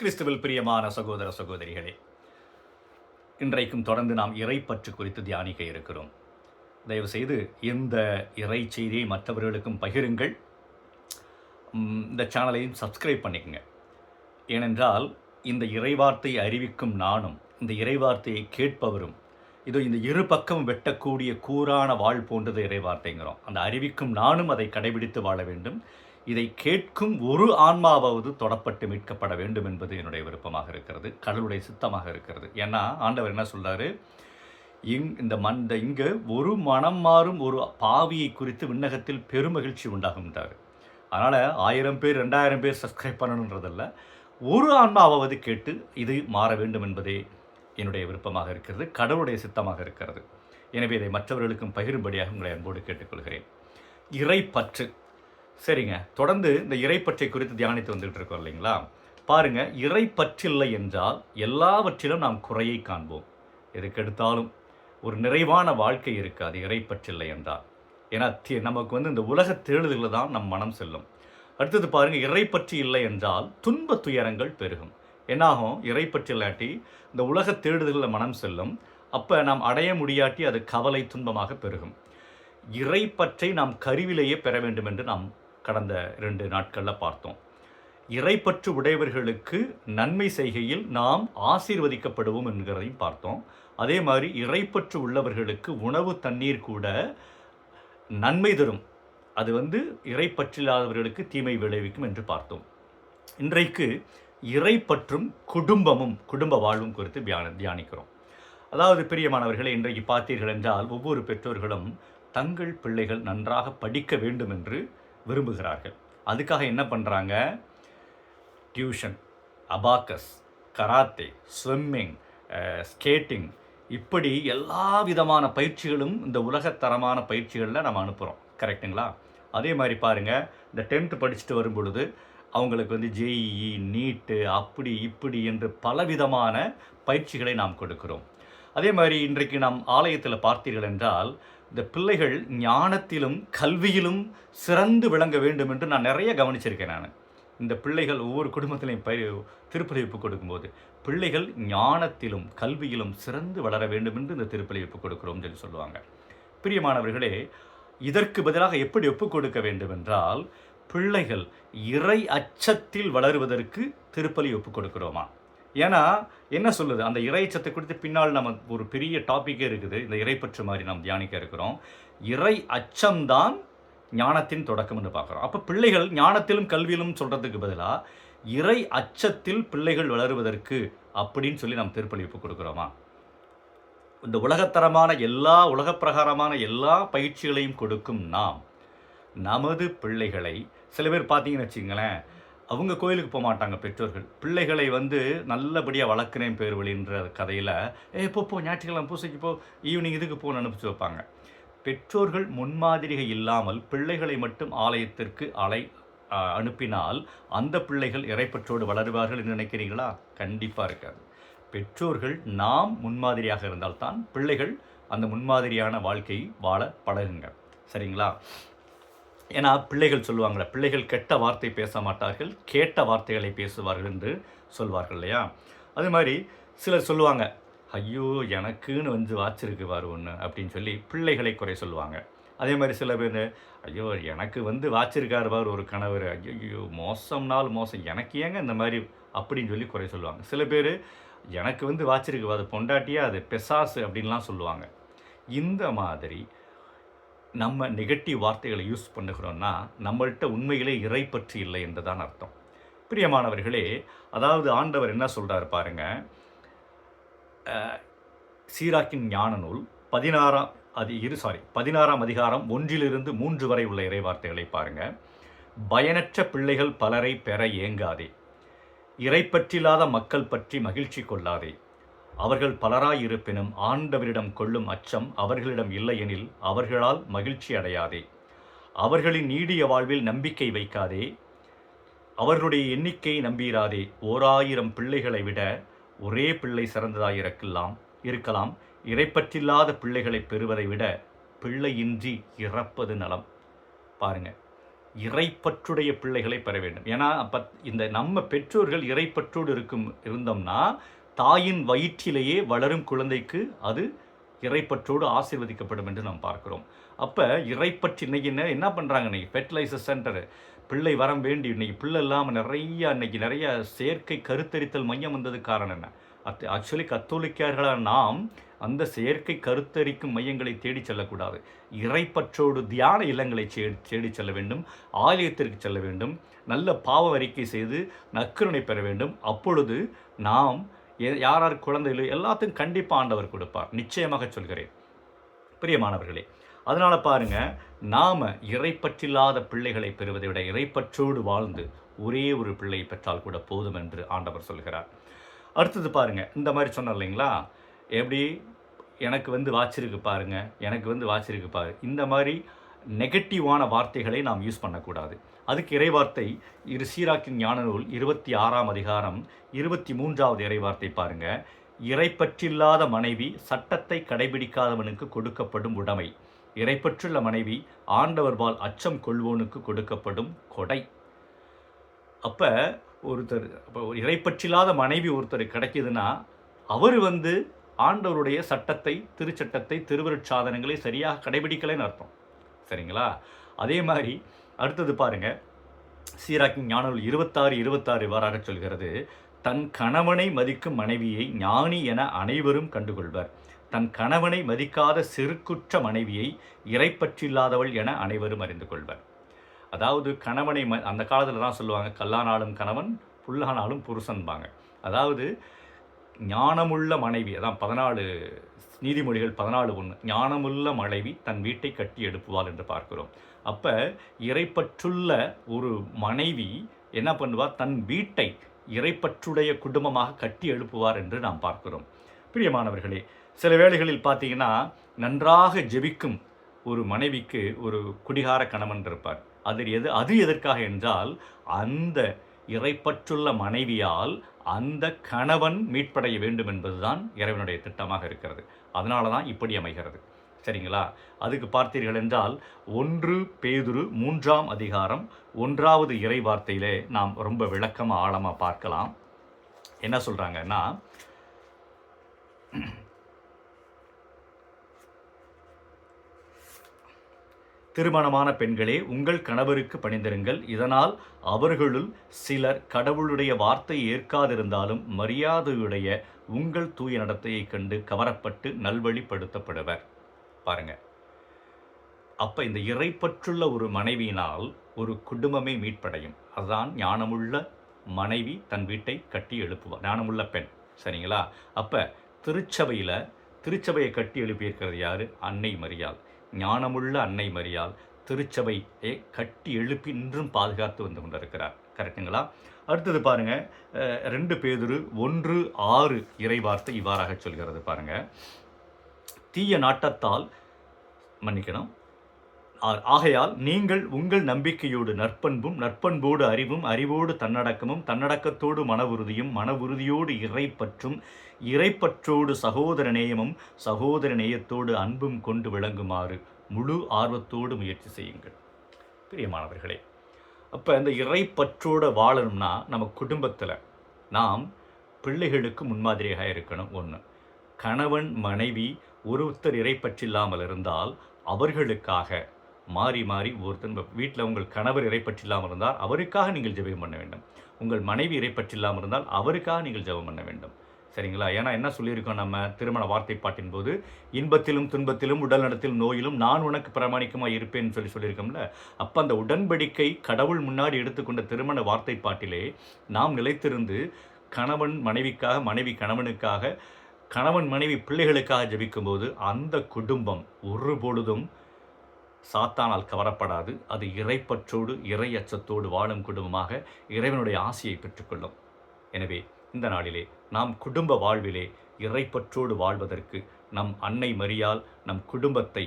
கிறிஸ்துவில் பிரியமான சகோதர சகோதரிகளே இன்றைக்கும் தொடர்ந்து நாம் இறைப்பற்று குறித்து தியானிக்க இருக்கிறோம். தயவுசெய்து இந்த இறை செய்தியை மற்றவர்களுக்கும் பகிருங்கள். இந்த சேனலையும் சப்ஸ்கிரைப் பண்ணிக்கங்க. ஏனென்றால் இந்த இறைவார்த்தை அறிவிக்கும் நானும் இந்த இறைவார்த்தையை கேட்பவரும் இதோ இந்த இரு பக்கம் வெட்டக்கூடிய கூறான வாழ் போன்றது இறைவார்த்தைங்கிறோம். அந்த அறிவிக்கும் நானும் அதை கடைபிடித்து வாழ வேண்டும். இதை கேட்கும் ஒரு ஆன்மாவாவது தொடப்பட்டு மீட்கப்பட வேண்டும் என்பது என்னுடைய விருப்பமாக இருக்கிறது கடவுளுடைய சித்தமாக இருக்கிறது. ஏன்னா ஆண்டவர் என்ன சொல்றாரு? இங் இந்த மண் இந்த இங்கு ஒரு மனம் மாறும் ஒரு பாவியை குறித்து விண்ணகத்தில் பெருமகிழ்ச்சி உண்டாகும்ன்றார் அதனால் ஆயிரம் பேர் ரெண்டாயிரம் பேர் சப்ஸ்கிரைப் பண்ணணுன்றதல்ல ஒரு ஆன்மாவாவது கேட்டு இது மாற வேண்டும் என்பதே என்னுடைய விருப்பமாக இருக்கிறது கடவுளுடைய சித்தமாக இருக்கிறது. எனவே இதை மற்றவர்களுக்கும் பகிரும்படியாக உங்களை அன்போடு கேட்டுக்கொள்கிறேன். இறைப்பற்று. சரிங்க. தொடர்ந்து இந்த இறைப்பற்றை குறித்து தியானித்து வந்துகிட்டு இருக்கோம் இல்லைங்களா? பாருங்க இறைப்பற்றில்லை என்றால் எல்லாவற்றிலும் நாம் குறையை காண்போம். எதுக்கெடுத்தாலும் ஒரு நிறைவான வாழ்க்கை இருக்காது இறைப்பற்றில்லை என்றால். ஏன்னா நமக்கு வந்து இந்த உலக தேடுதலில் தான் நம் மனம் செல்லும். அடுத்தது பாருங்கள் இறைப்பற்றி இல்லை என்றால் துன்ப துயரங்கள் பெருகும். என்னாகும்? இறைப்பற்றி இல்லாட்டி இந்த உலக தேடுதலில் மனம் செல்லும். அப்போ நாம் அடைய முடியாட்டி அது கவலை துன்பமாக பெருகும். இறைப்பற்றை நாம் கருவிலேயே பெற வேண்டும் என்று நாம் கடந்த இரண்டு நாட்களில் பார்த்தோம். இறைப்பற்று உடையவர்களுக்கு நன்மை செய்கையில் நாம் ஆசீர்வதிக்கப்படுவோம் என்கிறதையும் பார்த்தோம். அதே மாதிரி இறைப்பற்று உள்ளவர்களுக்கு உணவு தண்ணீர் கூட நன்மை தரும். அது வந்து இறைப்பற்றில்லாதவர்களுக்கு தீமை விளைவிக்கும் என்று பார்த்தோம். இன்றைக்கு இறைப்பற்றும் குடும்பமும் குடும்ப வாழ்வும் குறித்து தியான தியானிக்கிறோம். அதாவது பிரியமானவர்களை இன்றைக்கு பார்த்தீர்கள் என்றால் ஒவ்வொரு பெற்றோர்களும் தங்கள் பிள்ளைகள் நன்றாக படிக்க வேண்டும் என்று விரும்புகிறார்கள். அதுக்காக என்ன பண்ணுறாங்க tuition abacus karate swimming skating இப்படி எல்லா விதமான பயிற்சிகளும் இந்த உலகத்தரமான பயிற்சிகளில் நம்ம அனுப்புகிறோம் கரெக்ட்டுங்களா? அதே மாதிரி பாருங்கள் இந்த டென்த்து படிச்சுட்டு வரும் பொழுது அவங்களுக்கு வந்து ஜேஇஇ நீட்டு அப்படி இப்படி என்று பலவிதமான பயிற்சிகளை நாம் கொடுக்கிறோம். அதே மாதிரி இன்றைக்கு நாம் ஆலயத்தில் பார்த்தீர்கள் என்றால் இந்த பிள்ளைகள் ஞானத்திலும் கல்வியிலும் சிறந்து விளங்க வேண்டும் என்று நான் நிறைய கவனிச்சிருக்கேன் நான். இந்த பிள்ளைகள் ஒவ்வொரு குடும்பத்திலையும் பயிர் திருப்பலிவிப்பு கொடுக்கும்போது பிள்ளைகள் ஞானத்திலும் கல்வியிலும் சிறந்து வளர வேண்டும் என்று இந்த திருப்பலிவிப்பு கொடுக்குறோம் சொல்லி சொல்லுவாங்க. பிரியமானவர்களே இதற்கு பதிலாக எப்படி ஒப்புக் கொடுக்க வேண்டும் என்றால் பிள்ளைகள் இறை அச்சத்தில் வளருவதற்கு திருப்பலி ஒப்புக் கொடுக்கிறோமா? ஏன்னா என்ன சொல்லுது? அந்த இறை அச்சத்தை குறித்து பின்னால் நம்ம ஒரு பெரிய டாப்பிக்கே இருக்குது. இந்த இறைப்பற்று மாதிரி நாம் தியானிக்க இருக்கிறோம். இறை அச்சம்தான் ஞானத்தின் தொடக்கம்னு பார்க்குறோம். அப்போ பிள்ளைகள் ஞானத்திலும் கல்வியிலும் சொல்கிறதுக்கு பதிலாக இறை அச்சத்தில் பிள்ளைகள் வளருவதற்கு அப்படின்னு சொல்லி நாம் திருப்பளிப்பு கொடுக்குறோமா? இந்த உலகத்தரமான எல்லா உலகப்பிரகாரமான எல்லா பயிற்சிகளையும் கொடுக்கும் நாம் நமது பிள்ளைகளை சில பேர் பார்த்தீங்கன்னு வச்சுங்களேன் அவங்க கோயிலுக்கு போக மாட்டாங்க பெற்றோர்கள். பிள்ளைகளை வந்து நல்லபடியாக வளர்க்குறேன் பேர் வழின்ற கதையில் ஏ போ போ ஞாயிற்றுக்கிழமை பூசைக்கு போ ஈவினிங் இதுக்கு போன்னு அனுப்பிச்சு வைப்பாங்க. பெற்றோர்கள் முன்மாதிரிகள் இல்லாமல் பிள்ளைகளை மட்டும் ஆலயத்திற்கு அலை அனுப்பினால் அந்த பிள்ளைகள் இறைப்பற்றோடு வளருவார்கள் என்று நினைக்கிறீங்களா கண்டிப்பாக இருக்காது. பெற்றோர்கள் நாம் முன்மாதிரியாக இருந்தால்தான் பிள்ளைகள் அந்த முன்மாதிரியான வாழ்க்கையை வாழ பழகுங்க. சரிங்களா? ஏன்னா பிள்ளைகள் சொல்லுவாங்களே பிள்ளைகள் கெட்ட வார்த்தை பேச மாட்டார்கள் கேட்ட வார்த்தைகளை பேசுவார்கள் என்று சொல்வார்கள் இல்லையா? அது மாதிரி சிலர் சொல்லுவாங்க ஐயோ எனக்குன்னு வந்து வாச்சிருக்கு பாரு ஒன்று அப்படின்னு சொல்லி பிள்ளைகளை குறை சொல்லுவாங்க. அதே மாதிரி சில பேர் ஐயோ எனக்கு வந்து வாச்சிருக்கார் பாரு ஒரு கணவர் ஐயோ மோசம்னால் மோசம் எனக்கு ஏங்க இந்த மாதிரி? அப்படின்னு சொல்லி குறை சொல்லுவாங்க. சில பேர் எனக்கு வந்து வாச்சிருக்கு அது பொண்டாட்டியாக அது பெசாசு அப்படின்லாம் சொல்லுவாங்க. இந்த மாதிரி நம்ம நெகட்டிவ் வார்த்தைகளை யூஸ் பண்ணுகிறோன்னா நம்மள்கிட்ட உண்மையிலே இறை பற்றி இல்லை என்றுதான் அர்த்தம். பிரியமானவர்களே அதாவது ஆண்டவர் என்ன சொல்கிறார் பாருங்க. சீராக்கின் ஞான நூல் பதினாறாம் அது இரு சாரி பதினாறாம் அதிகாரம் ஒன்றிலிருந்து மூன்று வரை உள்ள இறை வார்த்தைகளை பாருங்க. பயனற்ற பிள்ளைகள் பலரை பெற ஏங்காதே. இறைப்பற்றில்லாத மக்கள் பற்றி மகிழ்ச்சி கொள்ளாதே. அவர்கள் பலராயிருப்பினும் ஆண்டவரிடம் கொள்ளும் அச்சம் அவர்களிடம் இல்லையெனில் அவர்களால் மகிழ்ச்சி அடையாதே. அவர்களின் நீடிய வாழ்வில் நம்பிக்கை வைக்காதே. அவர்களுடைய எண்ணிக்கை நம்பிராதே. ஓராயிரம் பிள்ளைகளை விட ஒரே பிள்ளை சிறந்ததாக இருக்கலாம். இருக்கலாம் இறைப்பற்றில்லாத பிள்ளைகளை பெறுவதை விட பிள்ளையின்றி இறப்பது நலம். பாருங்க. இறைப்பற்றுடைய பிள்ளைகளை பெற வேண்டும். ஏன்னா அப்போ இந்த நம்ம பெற்றோர்கள் இறைப்பற்றோடு இருக்கும் இருந்தோம்னா தாயின் வயிற்றிலேயே வளரும் குழந்தைக்கு அது இறைப்பற்றோடு ஆசீர்வதிக்கப்படும் என்று நாம் பார்க்கிறோம். அப்போ இறைப்பற்று இன்னைக்கு என்ன என்ன பண்ணுறாங்க இன்றைக்கி ஃபெர்டிலைசர் சென்டர் பிள்ளை வரம் வேண்டி இன்னைக்கு பிள்ளை இல்லாமல் நிறையா இன்னைக்கு நிறைய செயற்கை கருத்தரித்தல் மையம் வந்தது காரணம் என்ன? அத் ஆக்சுவலி கத்தோலிக்கார்களாக நாம் அந்த செயற்கை கருத்தரிக்கும் மையங்களை தேடி செல்லக்கூடாது. இறைப்பற்றோடு தியான இல்லங்களை தேடி செல்ல வேண்டும் ஆலயத்திற்கு செல்ல வேண்டும் நல்ல பாவ அறிக்கை செய்து நக்கருணை பெற வேண்டும். அப்பொழுது நாம் யார் யார் குழந்தைகளோ எல்லாத்துக்கும் கண்டிப்பாக ஆண்டவர் கொடுப்பார். நிச்சயமாக சொல்கிறேன். பிரியமானவர்களே அதனால் பாருங்கள் நாம் இறைப்பற்றில்லாத பிள்ளைகளை பெறுவதை விட இறைப்பற்றோடு வாழ்ந்து ஒரே ஒரு பிள்ளை பெற்றால் கூட போதும் என்று ஆண்டவர் சொல்கிறார். அடுத்தது பாருங்கள் இந்த மாதிரி சொன்னோம் இல்லைங்களா? எப்படி? எனக்கு வந்து வாச்சிருக்கு பாருங்கள் எனக்கு வந்து வாச்சிருக்கு பாரு. இந்த மாதிரி நெகட்டிவான வார்த்தைகளை நாம் யூஸ் பண்ணக்கூடாது. அதுக்கு இறைவார்த்தை இரு சீராக்கின் ஞான நூல் இருபத்தி ஆறாம் அதிகாரம் இருபத்தி மூன்றாவது இறைவார்த்தை பாருங்க. இறைப்பற்றில்லாத மனைவி சட்டத்தை கடைபிடிக்காதவனுக்கு கொடுக்கப்படும் உடைமை. இறைப்பற்றுள்ள மனைவி ஆண்டவர்பால் அச்சம் கொள்வோனுக்கு கொடுக்கப்படும் கொடை. அப்போ ஒருத்தர் இப்போ இறைப்பற்றில்லாத மனைவி ஒருத்தர் கிடைக்கிதுன்னா அவர் வந்து ஆண்டவருடைய சட்டத்தை திருச்சட்டத்தை திருவருட்சாதனங்களை சரியாக கடைபிடிக்கலைன்னு அர்த்தம். சரிங்களா? அதே மாதிரி அடுத்தது பாருங்க. சீராக்கி ஞானங்கள் இருபத்தாறு இருபத்தாறு இவ்வாறாக சொல்கிறது. தன் கணவனை மதிக்கும் மனைவியை ஞானி என அனைவரும் கண்டுகொள்வர். தன் கணவனை மதிக்காத சிறுக்குற்ற மனைவியை இறைப்பற்றில்லாதவள் என அனைவரும் அறிந்து கொள்வர். அதாவது கணவனை ம அந்த காலத்தில் தான் சொல்லுவாங்க கல்லானாலும் கணவன் புல்லானாலும் புருஷன்பாங்க. அதாவது ஞானமுள்ள மனைவி அதான் பதினாலு நீதிமொழிகள் பதினாலு ஒன்று ஞானமுள்ள மனைவி தன் வீட்டை கட்டி எடுப்புவாள் என்று பார்க்கிறோம். அப்போ இறைப்பற்றுள்ள ஒரு மனைவி என்ன பண்ணுவார் தன் வீட்டை இறைப்பற்றுடைய குடும்பமாக கட்டி எழுப்புவார் என்று நாம் பார்க்கிறோம். பிரியமானவர்களே சில வேளைகளில் பார்த்தீங்கன்னா நன்றாக ஜெபிக்கும் ஒரு மனைவிக்கு ஒரு குடிகார கணவன் இருப்பார். அது எது அது எதற்காக என்றால் அந்த இறைப்பற்றுள்ள மனைவியால் அந்த கணவன் மீட்படைய வேண்டும் என்பதுதான் இறைவனுடைய திட்டமாக இருக்கிறது. அதனால தான் இப்படி அமைகிறது. சரிங்களா? அதுக்கு பார்த்தீர்கள் என்றால் ஒன்று பேதுரு மூன்றாம் அதிகாரம் ஒன்றாவது இறை வார்த்தையிலே நாம் ரொம்ப விளக்கமாக ஆழமாக பார்க்கலாம். என்ன சொல்கிறாங்கன்னா திருமணமான பெண்களே உங்கள் கணவருக்கு பணிந்திருங்கள். இதனால் அவர்களுள் சிலர் கடவுளுடைய வார்த்தை ஏற்காதிருந்தாலும் மரியாதையுடைய உங்கள் தூய நடத்தையை கண்டு கவரப்பட்டு நல்வழிப்படுத்தப்படுவர். பாருங்க. அப்ப இந்த இறைப்பற்றுள்ள ஒரு மனைவியினால் ஒரு குடும்பமே மீட்படையும். அதுதான் ஞானமுள்ள மனைவி தன் வீட்டை கட்டி எழுப்புவார் ஞானமுள்ள பெண். சரிங்களா? அப்ப திருச்சபையில் திருச்சபையை கட்டி எழுப்பியிருக்கிறது யாரு? அன்னை மரியாள். ஞானமுள்ள அன்னை மரியால் திருச்சபையை கட்டி எழுப்பி இன்றும் பாதுகாத்து வந்து கொண்டிருக்கிறார். கரெக்டுங்களா அடுத்தது பாருங்க ரெண்டு பேதுரு ஒன்று ஆறு இறைவார்த்தை இவ்வாறாக சொல்கிறது பாருங்க. தீய நாட்டத்தால் மன்னிக்கணும் ஆகையால் நீங்கள் உங்கள் நம்பிக்கையோடு நற்பண்பும் நற்பண்போடு அறிவும் அறிவோடு தன்னடக்கமும் தன்னடக்கத்தோடு மன உறுதியும் மன உறுதியோடு இறைப்பற்றும் இறைப்பற்றோடு சகோதர நேயமும் சகோதர நேயத்தோடு அன்பும் கொண்டு விளங்குமாறு முழு ஆர்வத்தோடு முயற்சி செய்யுங்கள். பிரியமானவர்களே அப்போ இந்த இறைப்பற்றோடு வாழணும்னா நம்ம குடும்பத்தில் நாம் பிள்ளைகளுக்கு முன்மாதிரியாக இருக்கணும். ஒன்று கணவன் மனைவி ஒருத்தர் இறைப்பற்றில்லாமல் இருந்தால் அவர்களுக்காக மாறி மாறி ஒருத்தன் வீட்டில் உங்கள் கணவர் இறைப்பற்றில்லாமல் இருந்தால் அவருக்காக நீங்கள் ஜெபம் பண்ண வேண்டும். உங்கள் மனைவி இறைப்பற்றில்லாமல் இருந்தால் அவருக்காக நீங்கள் ஜெபம் பண்ண வேண்டும். சரிங்களா? ஏன்னா என்ன சொல்லியிருக்கோம் நம்ம திருமண வார்த்தை பாட்டின் போது இன்பத்திலும் துன்பத்திலும் உடல் நடத்திலும் நோயிலும் நான் உனக்கு பிரமாணிக்கமாக இருப்பேன்னு சொல்லி சொல்லியிருக்கோம்ல? அப்போ அந்த உடன்படிக்கை கடவுள் முன்னாடி எடுத்துக்கொண்ட திருமண வார்த்தை பாட்டிலே நாம் நிலைத்திருந்து கணவன் மனைவிக்காக மனைவி கணவனுக்காக கணவன் மனைவி பிள்ளைகளுக்காக ஜபிக்கும்போது அந்த குடும்பம் ஒரு பொழுதும் சாத்தானால் கவரப்படாது. அது இறைப்பற்றோடு இறை அச்சத்தோடு வாழும் குடும்பமாக இறைவனுடைய ஆசையை பெற்றுக்கொள்ளும். எனவே இந்த நாளிலே நாம் குடும்ப வாழ்விலே இறைப்பற்றோடு வாழ்வதற்கு நம் அன்னை மரியால் நம் குடும்பத்தை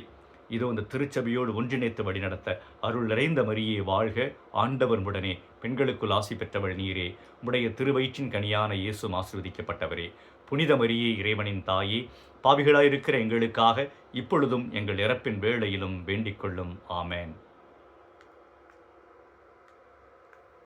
இதோ இந்த திருச்சபையோடு ஒன்றிணைத்து வழிநடத்த அருள் நிறைந்த மரியே வாழ்க ஆண்டவர் உடனே பெண்களுக்குள் ஆசி பெற்றவள் நீரே. உடைய திருவயிற்றின் கனியான இயேசும் ஆசிர்வதிக்கப்பட்டவரே. புனித மரியே இறைவனின் தாயே பாவிகளாயிருக்கிற எங்களுக்காக இப்பொழுதும் எங்கள் இறப்பின் வேளையிலும் வேண்டிக் கொள்ளும். ஆமேன்.